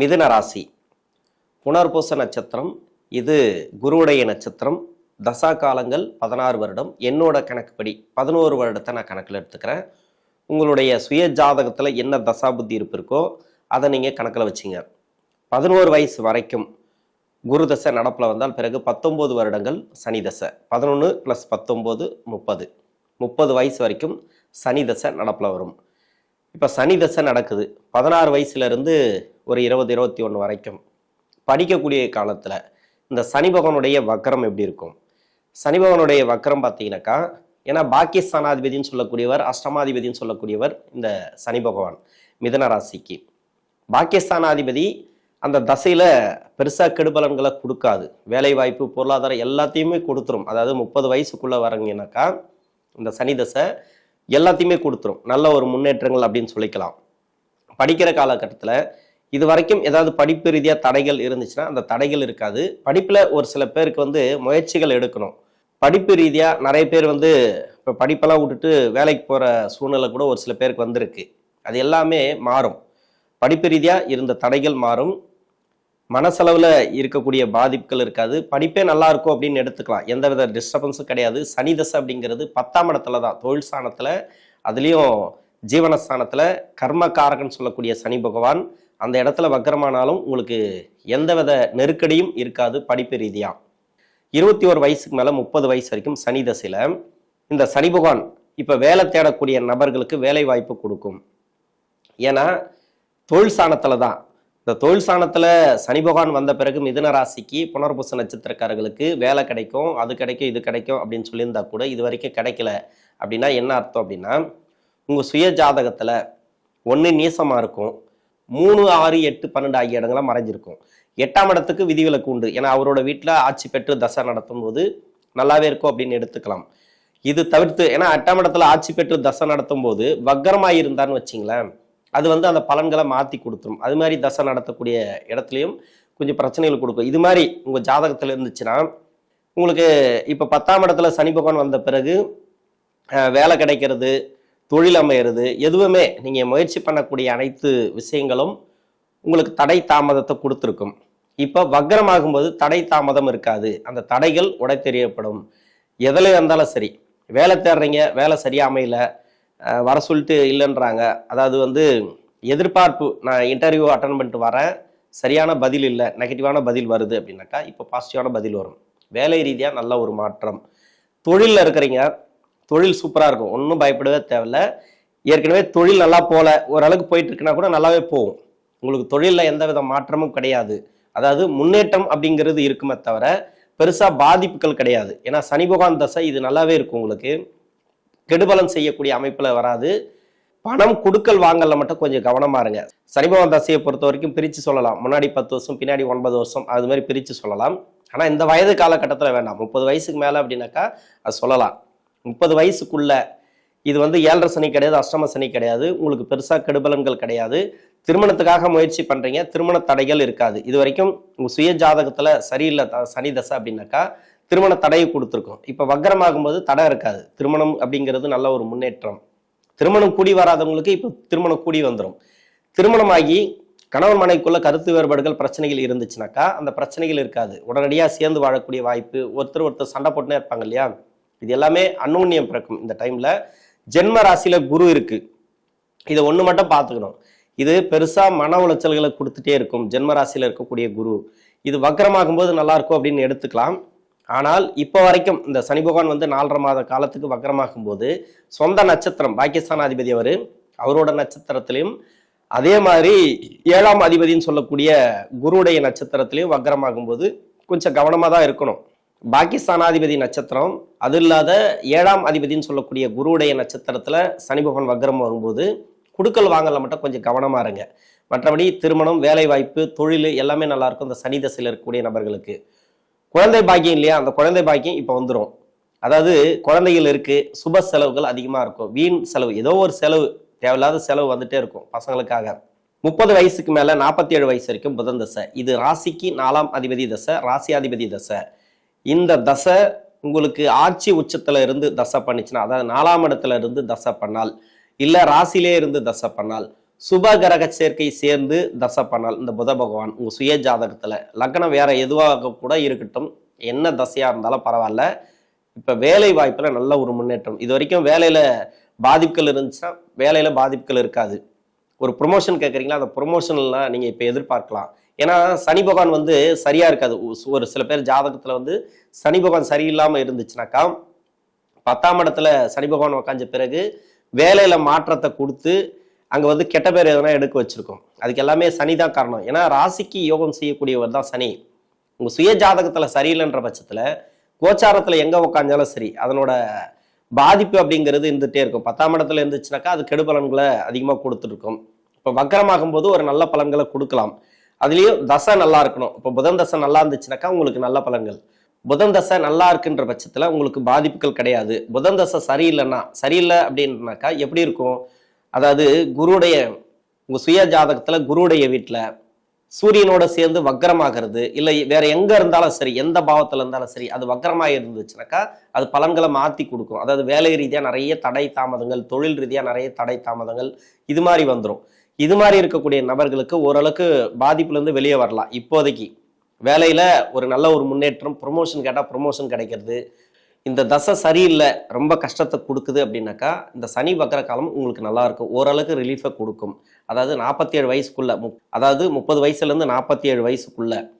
மிதுன ராசி. புனர்பூச நட்சத்திரம் இது குருவுடைய நட்சத்திரம். தசா காலங்கள் பதினாறு வருடம். என்னோட கணக்குப்படி பதினோரு வருடத்தை நான் கணக்கில் எடுத்துக்கிறேன். உங்களுடைய சுய ஜாதகத்தில் என்ன தசா புத்தி இருப்பு இருக்கோ அதை நீங்கள் கணக்கில் வச்சிங்க. பதினோரு வயசு வரைக்கும் குரு தசை நடப்பில் வந்தால் பிறகு பத்தொம்போது வருடங்கள் சனி தசை. பதினொன்று ப்ளஸ் பத்தொம்போது முப்பது. முப்பது வயசு வரைக்கும் சனி தசை நடப்பில் வரும். இப்போ சனி தசை நடக்குது. பதினாறு வயசுலேருந்து ஒரு இருபது இருபத்தி ஒன்று வரைக்கும் படிக்கக்கூடிய காலத்தில் இந்த சனி பகவானுடைய வக்கரம் எப்படி இருக்கும்? சனி பகவானுடைய வக்கரம் பார்த்தீங்கன்னாக்கா ஏன்னா பாக்கியஸ்தானாதிபதினு சொல்லக்கூடியவர் அஷ்டமாதிபதினு சொல்லக்கூடியவர் இந்த சனி பகவான் மிதன ராசிக்கு. பாக்கியஸ்தானாதிபதி அந்த தசையில் பெருசாக கெடுபலன்களை கொடுக்காது. வேலைவாய்ப்பு பொருளாதாரம் எல்லாத்தையுமே கொடுத்துரும். அதாவது முப்பது வயசுக்குள்ளே வரீங்கன்னாக்கா இந்த சனி தசை எல்லாத்தையுமே கொடுத்துரும். நல்ல ஒரு முன்னேற்றங்கள் அப்படின்னு சொல்லிக்கலாம். படிக்கிற காலகட்டத்தில் இது வரைக்கும் ஏதாவது படிப்பு ரீதியாக தடைகள் இருந்துச்சுன்னா அந்த தடைகள் இருக்காது. படிப்பில் ஒரு சில பேருக்கு வந்து முயற்சிகள் எடுக்கணும். படிப்பு ரீதியாக நிறைய பேர் வந்து இப்போ படிப்பெல்லாம் விட்டுட்டு வேலைக்கு போகிற சூழ்நிலை கூட ஒரு சில பேருக்கு வந்திருக்கு. அது எல்லாமே மாறும். படிப்பு ரீதியாக இருந்த தடைகள் மாறும். மனசளவில் இருக்கக்கூடிய பாதிப்புகள் இருக்காது. படிப்பே நல்லா இருக்கும் அப்படின்னு எடுத்துக்கலாம். எந்த வித டிஸ்டர்பன்ஸும் கிடையாது. சனி தசை அப்படிங்கிறது பத்தாம் இடத்துல தான். தொழில் ஸ்தானத்தில் அதுலேயும் ஜீவனஸ்தானத்தில் கர்மகாரகன் சொல்லக்கூடிய சனி பகவான் அந்த இடத்துல வக்கரமானாலும் உங்களுக்கு எந்தவித நெருக்கடியும் இருக்காது படிப்பு ரீதியாக இருபத்தி ஒரு வயசுக்கு மேலே முப்பது வயசு வரைக்கும் சனி தசையில் இந்த சனி பகவான் இப்போ வேலை தேடக்கூடிய நபர்களுக்கு வேலை வாய்ப்பு கொடுக்கும். ஏன்னா தொழில் சாணத்தில் தான். இந்த தொழில் சாணத்தில் சனி பகவான் வந்த பிறகு மிதுன ராசிக்கு புனர்பூச நட்சத்திரக்காரர்களுக்கு வேலை கிடைக்கும் அது கிடைக்கும் இது கிடைக்கும் அப்படின்னு சொல்லியிருந்தா கூட இது வரைக்கும் கிடைக்கல. அப்படின்னா என்ன அர்த்தம் அப்படின்னா உங்கள் சுய ஜாதகத்தில் ஒன்று நீசமாக இருக்கும் மூணு ஆறு எட்டு பன்னெண்டு ஆகிய இடங்களாக மறைஞ்சிருக்கும். எட்டாம் இடத்துக்கு விதிவிலக்கு உண்டு. ஏன்னா அவரோட வீட்டில் ஆட்சி பெற்று தசை நடத்தும் போது நல்லாவே இருக்கும் அப்படின்னு எடுத்துக்கலாம். இது தவிர்த்து ஏன்னா எட்டாம் இடத்துல ஆட்சி பெற்று தசை நடத்தும் போது வக்கரமாக இருந்தான்னு வச்சிங்களேன் அது வந்து அந்த பலன்களை மாற்றி கொடுத்துரும். அது மாதிரி தசை நடத்தக்கூடிய இடத்துலையும் கொஞ்சம் பிரச்சனைகள் கொடுக்கும். இது மாதிரி உங்கள் ஜாதகத்தில் இருந்துச்சுன்னா உங்களுக்கு இப்போ பத்தாம் இடத்துல சனி பகவான் வந்த பிறகு வேலை கிடைக்கிறது தொழில் அமையிறது எதுவுமே நீங்கள் முயற்சி பண்ணக்கூடிய அனைத்து விஷயங்களும் உங்களுக்கு தடை தாமதத்தை கொடுத்துருக்கும். இப்போ வக்ரமாகும்போது தடை தாமதம் இருக்காது. அந்த தடைகள் உடை தெரியப்படும் எதில் இருந்தாலும் சரி வேலை தேடுறீங்க வேலை சரியாக அமையல வர சொல்லிட்டு இல்லைன்றாங்க. அதாவது வந்து எதிர்பார்ப்பு நான் இன்டர்வியூ அட்டன் பண்ணிட்டு வரேன் சரியான பதில் இல்லை நெகட்டிவான பதில் வருது அப்படின்னாக்கா இப்போ பாசிட்டிவான பதில் வரும். வேலை ரீதியாக நல்ல ஒரு மாற்றம். தொழிலில் இருக்கிறீங்க தொழில் சூப்பராக இருக்கும். ஒன்றும் பயப்படவே தேவையில்ல. ஏற்கனவே தொழில் நல்லா போகல ஓரளவுக்கு போயிட்டு இருக்குன்னா கூட நல்லாவே போகும். உங்களுக்கு தொழிலில் எந்த வித மாற்றமும் கிடையாது. அதாவது முன்னேற்றம் அப்படிங்கிறது இருக்குமே தவிர பெருசாக பாதிப்புகள் கிடையாது. ஏன்னா சனி பகவான் தசை இது நல்லாவே இருக்கும் உங்களுக்கு. கெடுபலம் செய்யக்கூடிய அமைப்பில் வராது. பணம் கொடுக்கல் வாங்கல மட்டும் கொஞ்சம் கவனமா இருங்க. சனிபவன் தசையை பொறுத்த வரைக்கும் பிரித்து சொல்லலாம். முன்னாடி பத்து வருஷம் பின்னாடி ஒன்பது வருஷம் அது மாதிரி பிரித்து சொல்லலாம். ஆனால் இந்த வயது காலகட்டத்தில் வேண்டாம். முப்பது வயசுக்கு மேலே அப்படின்னாக்கா அது சொல்லலாம். முப்பது வயசுக்குள்ள இது வந்து ஏழரை சனி கிடையாது அஷ்டம சனி கிடையாது உங்களுக்கு பெருசாக கெடுபலன்கள் கிடையாது. திருமணத்துக்காக முயற்சி பண்ணுறீங்க திருமண தடைகள் இருக்காது. இது வரைக்கும் உங்கள் சுய ஜாதகத்தில் சரியில்லை த- சனி தசை அப்படின்னாக்கா திருமண தடையை கொடுத்துருக்கோம். இப்போ வக்கரமாகும்போது தடை இருக்காது. திருமணம் அப்படிங்கிறது நல்ல ஒரு முன்னேற்றம். திருமணம் கூடி வராதவங்களுக்கு இப்போ திருமணம் கூடி வந்துடும் திருமணமாகி கணவன் மனைக்குள்ள கருத்து வேறுபாடுகள் பிரச்சனைகள் இருந்துச்சுனாக்கா அந்த பிரச்சனைகள் இருக்காது. உடனடியாக சேர்ந்து வாழக்கூடிய வாய்ப்பு ஒருத்தர் ஒருத்தர் சண்டை போட்டுனே இருப்பாங்க இல்லையா? இது எல்லாமே அன்னோன்யம் பிறக்கும் இந்த டைம்ல ஜென்ம ராசியில குரு இருக்கு. இதை ஒன்று மட்டும் பார்த்துக்கணும். இது பெருசா மன உளைச்சல்களை கொடுத்துட்டே இருக்கும். ஜென்ம ராசியில இருக்கக்கூடிய குரு. இது வக்கரமாகும் போது நல்லா இருக்கும் அப்படின்னு எடுத்துக்கலாம். ஆனால் இப்போ வரைக்கும் இந்த சனி பகவான் வந்து நாலரை மாத காலத்துக்கு வக்கரமாகும் போது சொந்த நட்சத்திரம் பாகிஸ்தான் அதிபதி அவர் அவரோட நட்சத்திரத்திலையும் அதே மாதிரி ஏழாம் அதிபதின்னு சொல்லக்கூடிய குருவுடைய நட்சத்திரத்திலையும் வக்கரமாகும் போது கொஞ்சம் கவனமாக தான் இருக்கணும். பாகிஸ்தானாதிபதி நட்சத்திரம் அது இல்லாத ஏழாம் அதிபதின்னு சொல்லக்கூடிய குருவுடைய நட்சத்திரத்தில் சனி பகவான் வக்ரம் வரும்போது குடுக்கல் வாங்கல மட்டும் கொஞ்சம் கவனமா இருங்க. மற்றபடி திருமணம் வேலைவாய்ப்பு தொழில் எல்லாமே நல்லாயிருக்கும் இந்த சனி தசையில் இருக்கக்கூடிய நபர்களுக்கு. குழந்தை பாக்கியம் இல்லையா? அந்த குழந்தை பாக்கியம் இப்போ வந்துடும் அதாவது குழந்தைகள் இருக்குது சுப செலவுகள் அதிகமாக இருக்கும். வீண் செலவு ஏதோ ஒரு செலவு தேவையில்லாத செலவு வந்துட்டே இருக்கும் பசங்களுக்காக. முப்பது வயசுக்கு மேலே நாற்பத்தி ஏழு வயசு வரைக்கும் புதன் தசை. இது ராசிக்கு நாலாம் அதிபதி தசை ராசியாதிபதி தசை. இந்த தசை உங்களுக்கு ஆட்சி உச்சத்துல இருந்து தசை பண்ணுச்சுன்னா அதாவது நாலாம் இடத்துல இருந்து தசை பண்ணால் இல்ல ராசியிலே இருந்து தசை பண்ணால் சுப கிரக சேர்க்கை சேர்ந்து தசை பண்ணால் இந்த புத பகவான் உங்க சுய ஜாதகத்துல லக்னம் வேற எதுவாக கூட இருக்கட்டும் என்ன தசையா இருந்தாலும் பரவாயில்ல. இப்ப வேலை வாய்ப்புல நல்ல ஒரு முன்னேற்றம். இது வரைக்கும் வேலையில பாதிப்புகள் இருந்துச்சுன்னா வேலையில பாதிப்புகள் இருக்காது. ஒரு ப்ரொமோஷன் கேட்குறீங்களா அந்த ப்ரொமோஷன்லாம் நீங்கள் இப்போ எதிர்பார்க்கலாம். ஏன்னா சனி பகவான் வந்து சரியா இருக்காது. ஒரு- சில பேர் ஜாதகத்துல வந்து சனி பகவான் சரியில்லாம இருந்துச்சுனாக்கா பத்தாம் இடத்துல சனி பகவான் உக்காஞ்ச பிறகு வேலையில மாற்றத்தை கொடுத்து அங்க வந்து கெட்ட பேர் எதனா எடுக்க வச்சிருக்கோம். அதுக்கு எல்லாமே சனி தான் காரணம். ஏன்னா ராசிக்கு யோகம் செய்யக்கூடியவர் தான் சனி. உங்க சுய ஜாதகத்துல சரியில்லைன்ற பட்சத்துல கோச்சாரத்துல எங்க உட்காந்தாலும் சரி அதனோட பாதிப்பு அப்படிங்கிறது இருந்துகிட்டே இருக்கும். பத்தாம் இடத்துல இருந்துச்சுனாக்கா அது கெடுபலன்களை அதிகமாக கொடுத்துருக்கும் இப்போ வக்கரமாகும் போது ஒரு நல்ல பலன்களை கொடுக்கலாம். அதுலேயும் தசை நல்லா இருக்கணும். இப்போ புதன் தசை நல்லா இருந்துச்சுனாக்கா உங்களுக்கு நல்ல பலன்கள். புதன் தசை நல்லா இருக்குன்ற பட்சத்தில் உங்களுக்கு பாதிப்புகள் கிடையாது. புதன் தசை சரியில்லைன்னா சரியில்லை அப்படின்னாக்கா எப்படி இருக்கும்? அதாவது குருடைய உங்கள் சுய ஜாதகத்தில் குருடைய வீட்டில் சூரியனோட சேர்ந்து வக்கரமாகிறது இல்லை வேற எங்க இருந்தாலும் சரி எந்த பாவத்தில் இருந்தாலும் சரி அது வக்கரமாக இருந்துச்சுனாக்கா அது பலன்களை மாற்றி கொடுக்கும். அதாவது வேலை ரீதியாக நிறைய தடை தாமதங்கள் தொழில் ரீதியாக நிறைய தடை தாமதங்கள் இது மாதிரி வந்துடும் இது மாதிரி இருக்கக்கூடிய நபர்களுக்கு ஓரளவுக்கு பாதிப்புலேருந்து வெளியே வரலாம். இப்போதைக்கு வேலையில் ஒரு நல்ல ஒரு முன்னேற்றம் ப்ரொமோஷன் கேட்டால் ப்ரொமோஷன் கிடைக்கிறது. இந்த தசை சரியில்லை ரொம்ப கஷ்டத்தை கொடுக்குது அப்படின்னாக்கா இந்த சனி வக்கர காலம் உங்களுக்கு நல்லாயிருக்கும் ஓரளவுக்கு ரிலீஃபை கொடுக்கும். அதாவது நாற்பத்தி ஏழு வயசுக்குள்ளே முப்- அதாவது முப்பது வயசுலேருந்து நாற்பத்தி ஏழு வயசுக்குள்ள.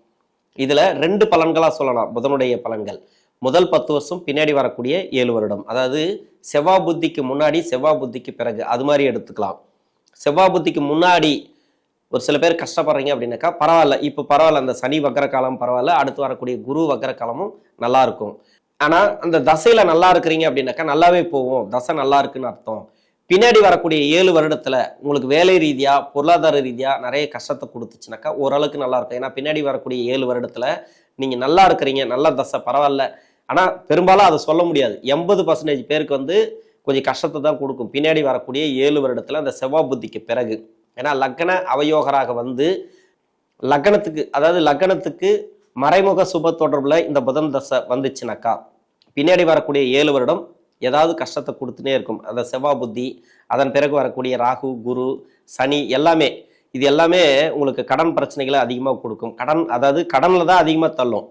இதில் ரெண்டு பலன்களாக சொல்லலாம். புதனுடைய பலன்கள். முதல் பத்து வருஷம் பின்னாடி வரக்கூடிய ஏழு வருடம். அதாவது செவ்வாய் புத்திக்கு முன்னாடி செவ்வாய் புத்திக்கு பிறகு. அது மாதிரி எடுத்துக்கலாம். செவ்வாய் புத்திக்கு முன்னாடி ஒரு சில பேர் கஷ்டப்படுறீங்க அப்படின்னாக்கா பரவாயில்ல. இப்போ பரவாயில்ல. அந்த சனி வக்கர காலம் பரவாயில்ல. அடுத்து வரக்கூடிய குரு வக்கர காலமும் நல்லா இருக்கும். ஆனால் அந்த தசையில் நல்லா இருக்கிறீங்க அப்படின்னாக்கா நல்லாவே போகும். தசை நல்லா இருக்குன்னு அர்த்தம். பின்னாடி வரக்கூடிய ஏழு வருடத்தில் உங்களுக்கு வேலை ரீதியாக பொருளாதார ரீதியாக நிறைய கஷ்டத்தை கொடுத்துச்சுனாக்கா ஓரளவுக்கு நல்லா இருக்கும். ஏன்னா பின்னாடி வரக்கூடிய ஏழு வருடத்தில் நீங்கள் நல்லா இருக்கிறீங்க. நல்ல தசை பரவாயில்ல. ஆனால் பெரும்பாலும் அதை சொல்ல முடியாது. எண்பது பர்சன்டேஜ் பேருக்கு வந்து கொஞ்சம் கஷ்டத்தை தான் கொடுக்கும். பின்னாடி வரக்கூடிய ஏழு வருடத்தில் அந்த செவ்வாய் புத்திக்கு பிறகு. ஏன்னா லக்ன அவயோகராக வந்து லக்னத்துக்கு அதாவது லக்னத்துக்கு மறைமுக சுப தொடர்பில் இந்த புதன் தசை வந்துச்சுனாக்கா பின்னாடி வரக்கூடிய ஏழு வருடம் ஏதாவது கஷ்டத்தை கொடுத்துனே இருக்கும். அந்த செவ்வாய் புத்தி அதன் பிறகு வரக்கூடிய ராகு குரு சனி எல்லாமே இது எல்லாமே உங்களுக்கு கடன் பிரச்சனைகளை அதிகமாக கொடுக்கும். கடன் அதாவது கடனில் தான் அதிகமாக தள்ளும்.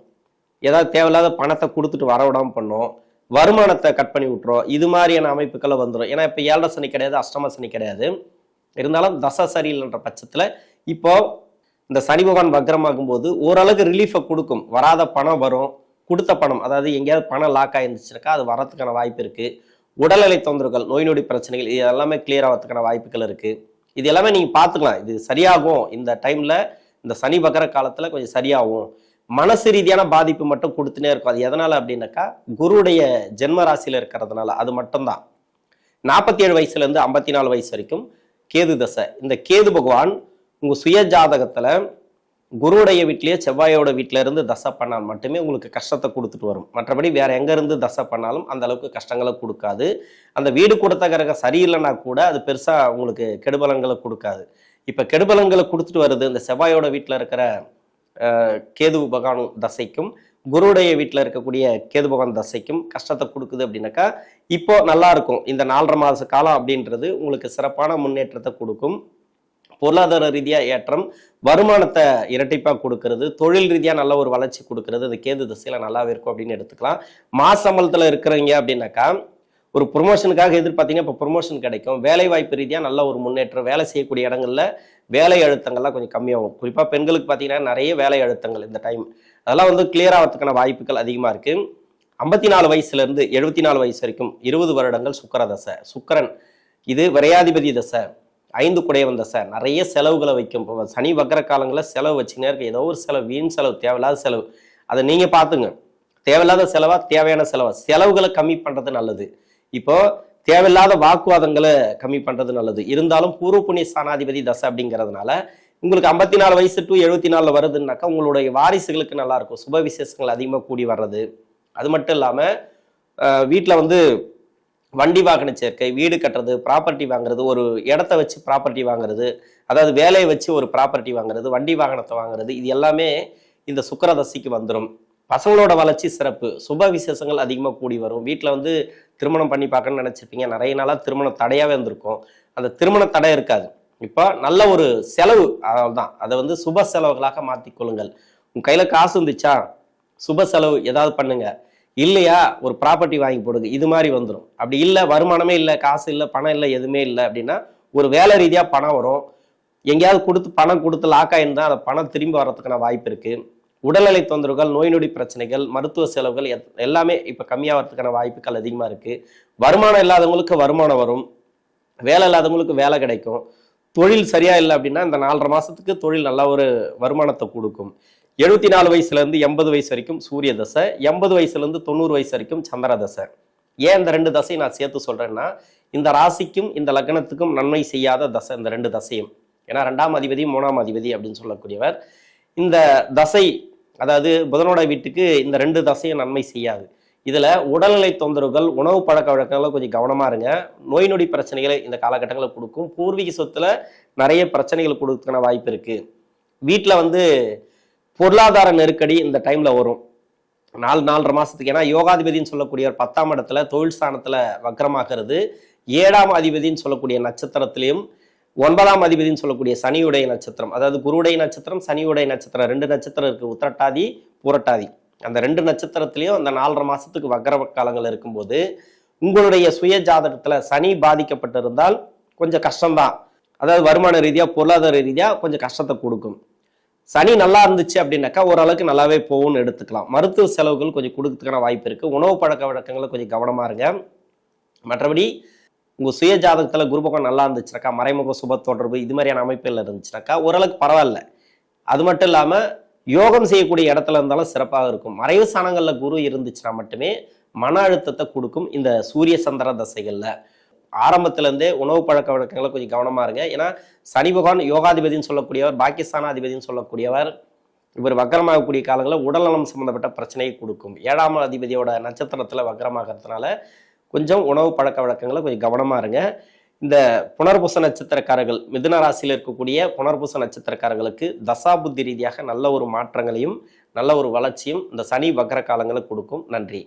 ஏதாவது தேவையில்லாத பணத்தை கொடுத்துட்டு வர விடாமல் பண்ணும். வருமானத்தை கட் பண்ணி விட்டுரும் இது மாதிரியான அமைப்புகளை வந்துடும் ஏன்னா இப்போ ஏழரை சனி கிடையாது அஷ்டம சனி கிடையாது. இருந்தாலும் தசை சரியில்லைன்ற பட்சத்தில் இப்போ இந்த சனி பகவான் வக்ரமாகும் போது ஓரளவுக்கு ரிலீஃபை கொடுக்கும். வராத பணம் வரும். கொடுத்த பணம் அதாவது எங்கேயாவது பணம் லாக் ஆயிருந்துச்சுனாக்கா அது வரத்துக்கான வாய்ப்பு இருக்குது உடல்நிலை தொந்தரவுகள் நோய் நொடி பிரச்சனைகள் இது எல்லாமே கிளியர் ஆகிறதுக்கான வாய்ப்புகள் இருக்குது இது எல்லாமே நீங்கள் பார்த்துக்கலாம். இது சரியாகும். இந்த டைமில் இந்த சனி வக்கர காலத்தில் கொஞ்சம் சரியாகும். மனசு ரீதியான பாதிப்பு மட்டும் கொடுத்துனே இருக்கும். அது எதனால அப்படின்னாக்கா குருவுடைய ஜென்ம ராசியில இருக்கிறதுனால அது மட்டும்தான். நாற்பத்தி ஏழு வயசுல இருந்து ஐம்பத்தி நாலு வயசு வரைக்கும் கேது தசை. இந்த கேது பகவான் உங்க சுய ஜாதகத்துல குருவுடைய வீட்லயே செவ்வாயோட வீட்ல இருந்து தசை பண்ணால் மட்டுமே உங்களுக்கு கஷ்டத்தை கொடுத்துட்டு வரும். மற்றபடி வேற எங்க இருந்து தசை பண்ணாலும் அந்த அளவுக்கு கஷ்டங்களை கொடுக்காது. அந்த வீடு கொடுத்த கிரகம் சரியில்லைன்னா கூட அது பெருசா உங்களுக்கு கெடுபலங்களை கொடுக்காது. இப்ப கெடுபலங்களை கொடுத்துட்டு வருது இந்த செவ்வாயோட வீட்டில் இருக்கிற கேது பகவான் தசைக்கும் குருடைய வீட்டில் இருக்கக்கூடிய கேது பகவான் தசைக்கும் கஷ்டத்தை கொடுக்குது அப்படின்னாக்கா இப்போ நல்லா இருக்கும். இந்த நாலரை மாத காலம் அப்படின்றது உங்களுக்கு சிறப்பான முன்னேற்றத்தை கொடுக்கும். பொருளாதார ரீதியாக ஏற்றம் வருமானத்தை இரட்டிப்பாக கொடுக்கறது தொழில் ரீதியாக நல்ல ஒரு வளர்ச்சி கொடுக்கறது அது கேது திசையில் நல்லாவே இருக்கும் அப்படின்னு எடுத்துக்கலாம். மாசம்பளத்தில் சம்பளத்துல இருக்கிறவங்க அப்படின்னாக்கா ஒரு ப்ரொமோஷனுக்காக எதிர்பார்த்தீங்க இப்போ ப்ரொமோஷன் கிடைக்கும். வேலை வாய்ப்பு ரீதியாக நல்ல ஒரு முன்னேற்றம் வேலை செய்யக்கூடிய இடங்களில் வேலை அழுத்தங்கள்லாம் கொஞ்சம் கம்மியாகும். குறிப்பாக பெண்களுக்கு பார்த்தீங்கன்னா நிறைய வேலை அழுத்தங்கள் இந்த டைம் அதெல்லாம் வந்து கிளியர் ஆகிறதுக்கான வாய்ப்புகள் அதிகமாக இருக்குது ஐம்பத்தி நாலு வயசுலேருந்து எழுபத்தி நாலு வயசு வரைக்கும் இருபது வருடங்கள் சுக்கர தசை. சுக்கரன் இது விரையாதிபதி தசை ஐந்து குடையவன் தசை. நிறைய செலவுகளை வைக்கும். இப்போ சனி வக்கர காலங்களில் செலவு வச்சுக்கினே இருக்க. ஏதோ ஒரு செலவு வீண் செலவு தேவையில்லாத செலவு. அதை நீங்கள் பார்த்துங்க. தேவையில்லாத செலவாக தேவையான செலவா? செலவுகளை கம்மி பண்ணுறது நல்லது. இப்போ தேவையில்லாத வாக்குவாதங்களை கம்மி பண்றது நல்லது. இருந்தாலும் பூர்வ புண்ணிய ஸ்தானாதிபதி தசை அப்படிங்கிறதுனால உங்களுக்கு ஐம்பத்தி நாலு வயசு டு எழுபத்தி நாலுல வருதுன்னாக்கா உங்களுடைய வாரிசுகளுக்கு நல்லா இருக்கும். சுப விசேஷங்கள் அதிகமாக கூடி வர்றது. அது மட்டும் இல்லாம வீட்டில் வந்து வண்டி வாகன சேர்க்கை வீடு கட்டுறது ப்ராப்பர்ட்டி வாங்குறது ஒரு இடத்த வச்சு ப்ராப்பர்ட்டி வாங்குறது அதாவது வேலையை வச்சு ஒரு ப்ராப்பர்ட்டி வாங்குறது வண்டி வாகனத்தை வாங்குறது இது எல்லாமே இந்த சுக்கிரதசைக்கு வந்துடும் பசங்களோட வளர்ச்சி சிறப்பு. சுப விசேஷங்கள் அதிகமாக கூடி வரும். வீட்டில் வந்து திருமணம் பண்ணி பார்க்கணும்னு நினச்சிருப்பீங்க. நிறைய நாளாக திருமணம் தடையாகவே இருந்திருக்கும். அந்த திருமண தடை இருக்காது. இப்போ நல்ல ஒரு செலவு அதான் அதை வந்து சுப செலவுகளாக மாற்றிக்கொள்ளுங்கள் உங்கள் கையில் காசு இருந்துச்சா? சுப செலவு ஏதாவது பண்ணுங்க. இல்லையா? ஒரு ப்ராப்பர்ட்டி வாங்கி போடுங்க. இது மாதிரி வந்துடும் அப்படி இல்லை வருமானமே இல்லை காசு இல்லை பணம் இல்லை எதுவுமே இல்லை அப்படின்னா ஒரு வேலை ரீதியாக பணம் வரும். எங்கேயாவது கொடுத்து பணம் கொடுத்து லாக் ஆயிருந்தா அந்த பணம் திரும்பி வர்றதுக்கான வாய்ப்பு இருக்குது உடல்நிலை தொந்தரவுகள் நோய் நொடி பிரச்சனைகள் மருத்துவ செலவுகள் எத்- எல்லாமே இப்போ கம்மியாகிறதுக்கான வாய்ப்புகள் அதிகமாக இருக்குது வருமானம் இல்லாதவங்களுக்கு வருமானம் வரும். வேலை இல்லாதவங்களுக்கு வேலை கிடைக்கும். தொழில் சரியா இல்லை அப்படின்னா இந்த நாலரை மாதத்துக்கு தொழில் நல்ல ஒரு வருமானத்தை கொடுக்கும். எழுபத்தி நாலு வயசுலேருந்து எண்பது வயசு வரைக்கும் சூரிய தசை எண்பது வயசுலேருந்து தொண்ணூறு வயசு வரைக்கும் சந்திர தசை. ஏன் இந்த ரெண்டு தசையும் நான் சேர்த்து சொல்கிறேன்னா இந்த ராசிக்கும் இந்த லக்னத்துக்கும் நன்மை செய்யாத தசை இந்த ரெண்டு தசையும். ஏன்னா ரெண்டாம் அதிபதி மூணாம் அதிபதி அப்படின்னு சொல்லக்கூடியவர். இந்த தசை அதாவது புதனோட வீட்டுக்கு இந்த ரெண்டு தசையும் நன்மை செய்யாது. இதில் உடல்நிலை தொந்தரவுகள் உணவு பழக்க வழக்கங்களை கொஞ்சம் கவனமாக இருங்க. நோய் நொடி பிரச்சனைகளை இந்த காலகட்டங்களில் கொடுக்கும். பூர்வீக சொத்துல நிறைய பிரச்சனைகள் கொடுக்கறதுக்கான வாய்ப்பு இருக்குது வீட்டில் வந்து பொருளாதார நெருக்கடி இந்த டைமில் வரும். நாலு நாலரை மாதத்துக்கு ஏன்னா யோகாதிபதினு சொல்லக்கூடியவர் பத்தாம் இடத்துல தொழில் ஸ்தானத்தில் வக்கரமாகிறது ஏழாம் அதிபதினு சொல்லக்கூடிய நட்சத்திரத்திலையும் ஒன்பதாம் அதிபதினு சொல்லக்கூடிய சனியுடைய நட்சத்திரம். அதாவது குருடைய நட்சத்திரம் சனியுடைய நட்சத்திரம். ரெண்டு நட்சத்திரம் இருக்கு. உத்திரட்டாதி புரட்டாதி. அந்த ரெண்டு நட்சத்திரத்திலையும் அந்த நாலரை மாசத்துக்கு வக்ர காலங்கள் இருக்கும்போது உங்களுடைய சுய ஜாதகத்துல சனி பாதிக்கப்பட்டிருந்தால் கொஞ்சம் கஷ்டம்தான். அதாவது வருமான ரீதியா பொருளாதார ரீதியா கொஞ்சம் கஷ்டத்தை கொடுக்கும். சனி நல்லா இருந்துச்சு அப்படின்னாக்கா ஓரளவுக்கு நல்லாவே போகும்னு எடுத்துக்கலாம். மருத்துவ செலவுகள் கொஞ்சம் கொடுக்கறதுக்கான வாய்ப்பு இருக்கு. உணவு பழக்க வழக்கங்களை கொஞ்சம் கவனமா இருங்க. மற்றபடி உங்கள் சுய ஜாதகத்தில் குருபகம் நல்லா இருந்துச்சுனாக்கா மறைமுக சுப தொடர்பு இது மாதிரியான அமைப்பில் இருந்துச்சுனாக்கா ஓரளவுக்கு பரவாயில்ல. அது மட்டும் இல்லாமல் யோகம் செய்யக்கூடிய இடத்துல இருந்தாலும் சிறப்பாக இருக்கும். மறைவு சாணங்களில் குரு இருந்துச்சுன்னா மட்டுமே மன அழுத்தத்தை கொடுக்கும் இந்த சூரிய சந்திர தசைகளில். ஆரம்பத்துலேருந்தே உணவு பழக்க வழக்கங்களை கொஞ்சம் கவனமாக இருங்க. ஏன்னா சனி பகவான் யோகாதிபதினு சொல்லக்கூடியவர் பாகிஸ்தானாதிபதினு சொல்லக்கூடியவர் இவர் வக்கரமாகக்கூடிய காலங்களில் உடல்நலம் சம்மந்தப்பட்ட பிரச்சனையை கொடுக்கும். ஏழாம் அதிபதியோட நட்சத்திரத்தில் வக்கரமாகிறதுனால கொஞ்சம் உணவு பழக்க வழக்கங்களை கொஞ்சம் கவனமாக இருங்க. இந்த புனர்பூச நட்சத்திரக்காரர்கள் மிதுன ராசியில் இருக்கக்கூடிய புனர்பூச நட்சத்திரக்காரர்களுக்கு தசாபுத்தி ரீதியாக நல்ல ஒரு மாற்றங்களையும் நல்ல ஒரு வளர்ச்சியும் இந்த சனி வக்ர காலங்களை கொடுக்கும். நன்றி.